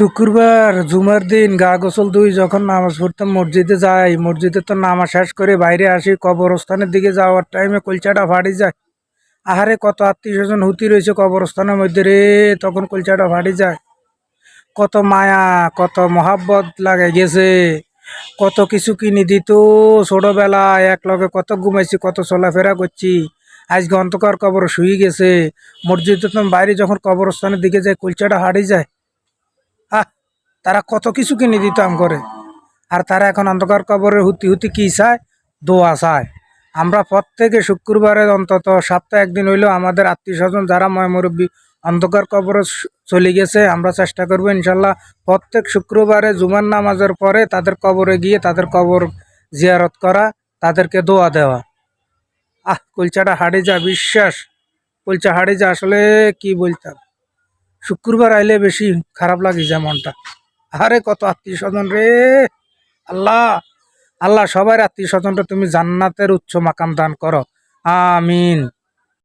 শুক্রবার, জুমার দিন গা গোসল দুই যখন নামাজ পড়তাম, মসজিদে যাই। মসজিদে তো নামাজ শেষ করে বাইরে আসি, কবরস্থানের দিকে যাওয়ার টাইমে কলচাটা ফাটি যায়। আহারে কত আত্মীয় স্বজন হুতি রয়েছে কবরস্থানের মধ্যে রে, তখন কলচাটা ফাটি যায়। কত মায়া, কত মহাব্বত লাগে গেছে। কত কিছু কিনে দিত ছোটবেলায়, এক লগে কত ঘুমাইছি, কত চলাফেরা করছি। আজকে অন্ধকার কবর শুয়ে গেছে। মসজিদে তো বাইরে যখন কবরস্থানের দিকে যায় কলচাটা হারিয়ে যায়। তারা কত কিছু কিনে দিতাম করে আর তারা এখন অন্ধকার কবরের হুতি হুতি কি চায়? দোয়া চায়। আমরা প্রত্যেকে শুক্রবারে অন্তত সপ্তাহে একদিন হইলেও আমাদের আত্মীয় স্বজন যারা ময় মুরব্বী অন্ধকার কবরে চলে গেছে, আমরা চেষ্টা করব ইনশাল্লাহ প্রত্যেক শুক্রবারে জুমার নামাজের পরে তাদের কবরে গিয়ে তাদের কবর জিয়ারত করা, তাদেরকে দোয়া দেওয়া। আহ, কলচাটা হাড়ে যা বিশ্বাস। কলচা হাড়ে যা আসলে কি বলতাম? শুক্রবার আইলে বেশি খারাপ লাগে যায় মনটা আরে কত আত্মীয় স্বজন রে। আল্লাহ আল্লাহ সবাই আত্মীয় স্বজনটা তুমি জান্নাতের উচ্চ মাকাম দান করো। আমিন।